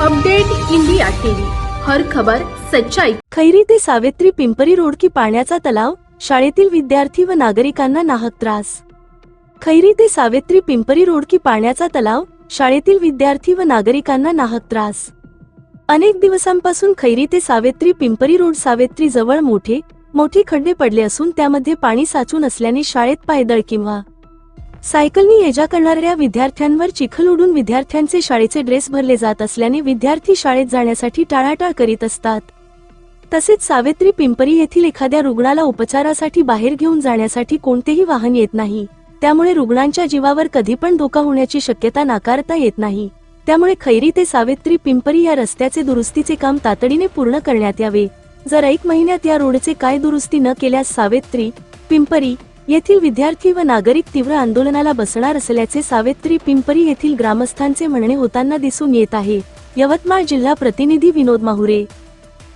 Update India TV. हर खबर सच्चाई. खैरी ते सावित्री पिंपरी रोड की पाण्याचा तलाव शाळेतील विद्यार्थी व नागरिकांना नाहक त्रास. खैरी ते सावित्री पिंपरी रोड की पाण्याचा तलाव शाळेतील विद्यार्थी व नागरिकांना नाहक त्रास. अनेक दिवसांपासून खैरी ते सावित्री पिंपरी रोड सावित्री जवळ मोठे मोठे खड्डे पडले असून त्यामध्ये पाणी साचून असल्याने शाळेत पायदळ किंवा सायकलनी येजा करणाऱ्या विद्यार्थ्यांवर चिखल उडून विद्यार्थ्यांचे शाळेचे ड्रेस भरले जात असल्याने विद्यार्थी शाळेत जाण्यासाठी टाळाटाळ करीत असतात. तसेच सावित्री पिंपरी येथील एखाद्या रुग्णाला उपचारासाठी बाहेर घेऊन जाण्यासाठी कोणतेही वाहन येत नाही. त्यामुळे रुग्णांच्या जीवावर कधी पण धोका होण्याची शक्यता नाकारता येत नाही. त्यामुळे खैरी ते सावित्री पिंपरी या रस्त्याचे दुरुस्तीचे काम तातडीने पूर्ण करण्यात यावे. जर एक महिन्यात या रोडचे काय दुरुस्ती न केल्यास सावित्री पिंपरी येथील विद्यार्थी व नागरिक तीव्र आंदोलनाला बसणार असल्याचे सावित्री पिंपरी येथील ग्रामस्थांचे म्हणणे होताना दिसून येत आहे. यवतमाळ जिल्हा प्रतिनिधी विनोद माहुरे.